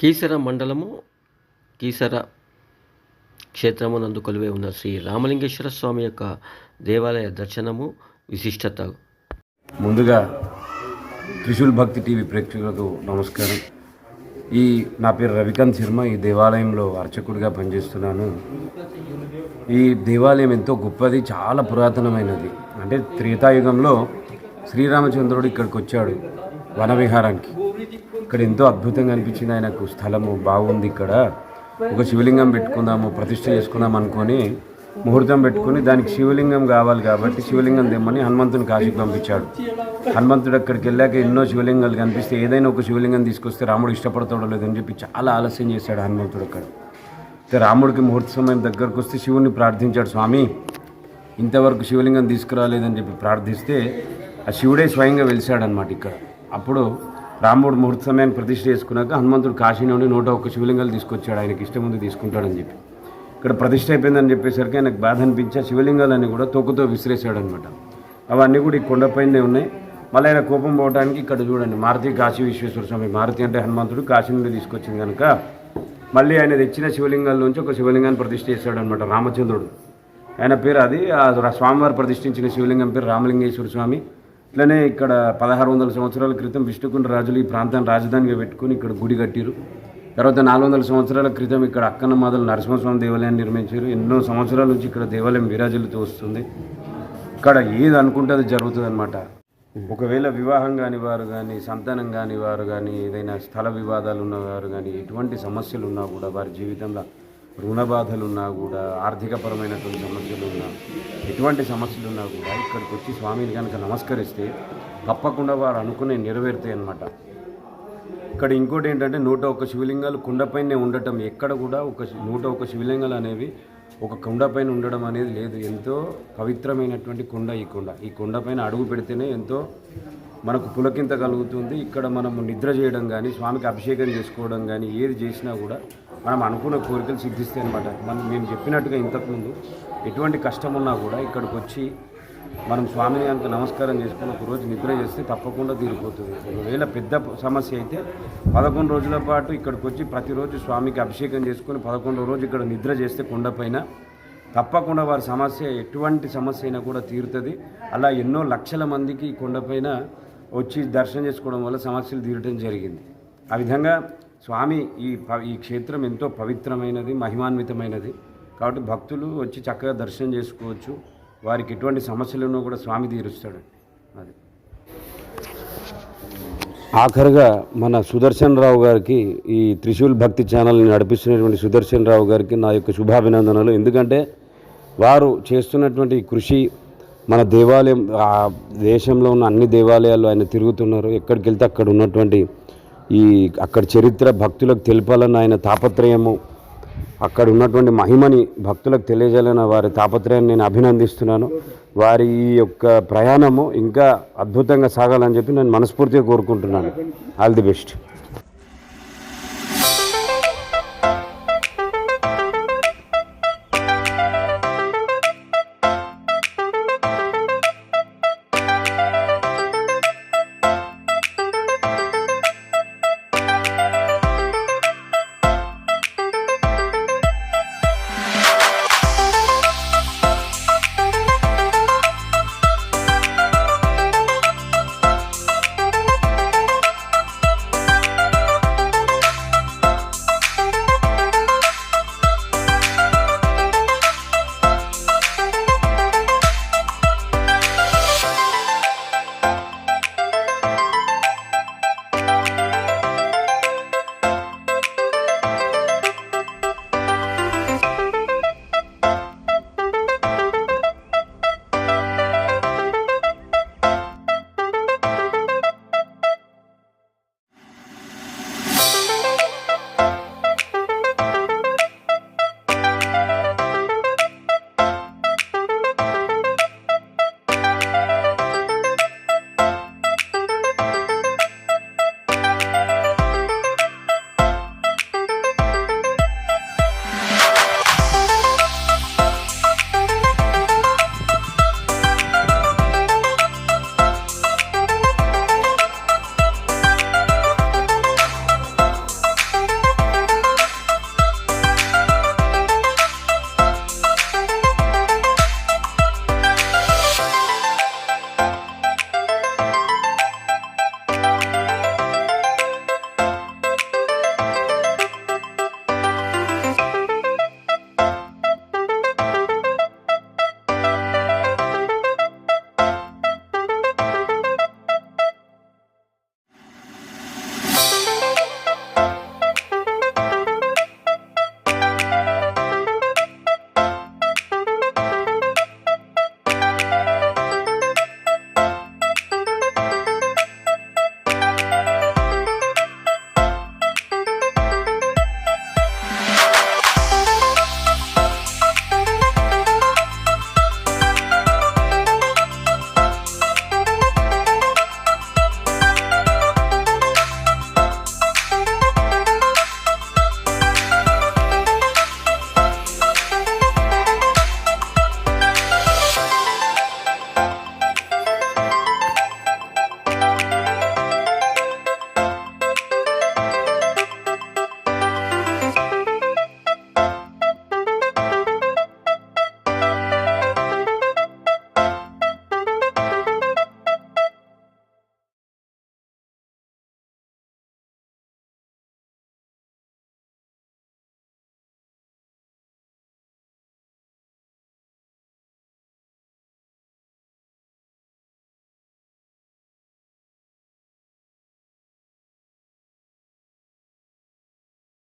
కీసర మండలము కీసర క్షేత్రమునందు కొలువే ఉన్న శ్రీ రామలింగేశ్వర స్వామి యొక్క దేవాలయ దర్శనము విశిష్టత. ముందుగా త్రిశూల్ భక్తి టీవీ ప్రేక్షకులకు నమస్కారం. ఈ నా పేరు రవికాంత్ శర్మ ఈ దేవాలయంలో అర్చకుడిగా పనిచేస్తున్నాను. ఈ దేవాలయం ఎంతో గొప్పది చాలా పురాతనమైనది. అంటే త్రేతాయుగంలో శ్రీరామచంద్రుడు ఇక్కడికి వచ్చాడు వనవిహారానికి. ఇక్కడ ఎంతో అద్భుతంగా అనిపించింది ఆయనకు. స్థలము బాగుంది ఇక్కడ. ఒక శివలింగం పెట్టుకుందాము ప్రతిష్ట చేసుకుందాం అనుకొని ముహూర్తం పెట్టుకుని దానికి శివలింగం కావాలి కాబట్టి శివలింగం తెమ్మని హనుమంతుని కాశీకి పంపించాడు. హనుమంతుడు అక్కడికి వెళ్ళాక ఎన్నో శివలింగాలు కనిపిస్తే ఏదైనా ఒక శివలింగం తీసుకొస్తే రాముడు ఇష్టపడతాడో లేదని చెప్పి చాలా ఆలస్యం చేశాడు హనుమంతుడు అక్కడ. అయితే రాముడికి ముహూర్త సమయం దగ్గరకు వస్తే శివుని ప్రార్థించాడు స్వామి ఇంతవరకు శివలింగం తీసుకురాలేదని చెప్పి ప్రార్థిస్తే ఆ శివుడే స్వయంగా వెలిసాడనమాట ఇక్కడ. అప్పుడు రాముడు ముహూర్త సమయాన్ని ప్రతిష్ఠ చేసుకున్నాక హనుమంతుడు కాశీ నుండి నూట ఒక్క శివలింగాలు తీసుకొచ్చాడు. ఆయనకి ఇష్టం ఉంది తీసుకుంటాడని చెప్పి. ఇక్కడ ప్రతిష్ఠ అయిపోయిందని చెప్పేసరికి ఆయనకు బాధ అనిపించి శివలింగాలన్నీ కూడా తొక్కుతో విసిరేశాడు అనమాట అవన్నీ కూడా ఈ కొండపైనే ఉన్నాయి. మళ్ళీ ఆయన కోపం పోవడానికి ఇక్కడ చూడండి మారుతి కాశీ విశ్వేశ్వర స్వామి. మారుతి అంటే హనుమంతుడు కాశీ నుండి తీసుకొచ్చింది కనుక మళ్ళీ ఆయన తెచ్చిన శివలింగాల నుంచి ఒక శివలింగాన్ని ప్రతిష్ఠ చేశాడు అనమాట రామచంద్రుడు. ఆయన పేరు అది ఆ స్వామివారు ప్రతిష్ఠించిన శివలింగం పేరు రామలింగేశ్వర స్వామి. ఇట్లనే ఇక్కడ పదహారు వందల సంవత్సరాల క్రితం విష్ణుకుండ రాజులు ఈ ప్రాంతాన్ని రాజధానిగా పెట్టుకుని ఇక్కడ గుడి కట్టిరు తర్వాత నాలుగు వందల సంవత్సరాల క్రితం ఇక్కడ అక్కన్న మాదలు నరసింహస్వామి దేవాలయాన్ని నిర్మించారు. ఎన్నో సంవత్సరాల నుంచి ఇక్కడ దేవాలయం విరాజులతో వస్తుంది. ఇక్కడ ఏది అనుకుంటే అది జరుగుతుంది అనమాట ఒకవేళ వివాహం కాని వారు కానీ సంతానం కాని వారు కానీ ఏదైనా స్థల వివాదాలు ఉన్నవారు కానీ ఎటువంటి సమస్యలు ఉన్నా కూడా వారి జీవితంలో రుణ బాధలున్నా కూడా ఆర్థికపరమైనటువంటి సమస్యలున్నా ఎటువంటి సమస్యలు ఉన్నా కూడా ఇక్కడికి వచ్చి స్వామిని కనుక నమస్కరిస్తే తప్పకుండా వారు అనుకునే నెరవేరుతాయి అన్నమాట. ఇక్కడ ఇంకోటి ఏంటంటే నూట ఒక్క శివలింగాలు కుండపైనే ఉండటం ఎక్కడ కూడా ఒక నూట ఒక్క శివలింగాలు అనేవి ఒక కుండపైన ఉండడం అనేది లేదు. ఎంతో పవిత్రమైనటువంటి కుండ ఈ కుండ. ఈ కుండపైన అడుగు పెడితేనే ఎంతో మనకు పులకింత కలుగుతుంది. ఇక్కడ మనము నిద్ర చేయడం కానీ స్వామికి అభిషేకం చేసుకోవడం కానీ ఏది చేసినా కూడా మనం అనుకున్న కోరికలు సిద్ధిస్తాయి అనమాట మనం మేము చెప్పినట్టుగా ఇంతకుముందు ఎటువంటి కష్టం ఉన్నా కూడా ఇక్కడికి వచ్చి మనం స్వామిని కనుక నమస్కారం చేసుకుని ఒక రోజు నిద్ర చేస్తే తప్పకుండా తీరిపోతుంది. ఒకవేళ పెద్ద సమస్య అయితే పదకొండు రోజుల పాటు ఇక్కడికి వచ్చి ప్రతిరోజు స్వామికి అభిషేకం చేసుకుని పదకొండో రోజు ఇక్కడ నిద్ర చేస్తే కొండపైన తప్పకుండా వారి సమస్య ఎటువంటి సమస్య అయినా కూడా తీరుతుంది. అలా ఎన్నో లక్షల మందికి కొండపైన వచ్చి దర్శనం చేసుకోవడం వల్ల సమస్యలు తీరటం జరిగింది. ఆ విధంగా స్వామి ఈ ప- ఈ క్షేత్రం ఎంతో పవిత్రమైనది మహిమాన్వితమైనది. కాబట్టి భక్తులు వచ్చి చక్కగా దర్శనం చేసుకోవచ్చు. వారికి ఎటువంటి సమస్యలను కూడా స్వామి తీరుస్తాడు. అది. ఆఖరుగా మన సుదర్శన్ రావు గారికి ఈ త్రిశూల్ భక్తి ఛానల్ని నడిపిస్తున్నటువంటి సుదర్శన్ రావు గారికి నా యొక్క శుభాభినందనలు. ఎందుకంటే వారు చేస్తున్నటువంటి కృషి మన దేవాలయం దేశంలో ఉన్న అన్ని దేవాలయాల్లో ఆయన తిరుగుతున్నారు. ఎక్కడికి వెళ్తే అక్కడ ఉన్నటువంటి ఈ అక్కడ చరిత్ర భక్తులకు తెలపాలన్న ఆయన తాపత్రయము అక్కడ ఉన్నటువంటి మహిమని భక్తులకు తెలియజేయాలన్న వారి తాపత్రయాన్ని నేను అభినందిస్తున్నాను. వారి ఈ యొక్క ప్రయాణము ఇంకా అద్భుతంగా సాగాలని చెప్పి నేను మనస్ఫూర్తిగా కోరుకుంటున్నాను. All the best.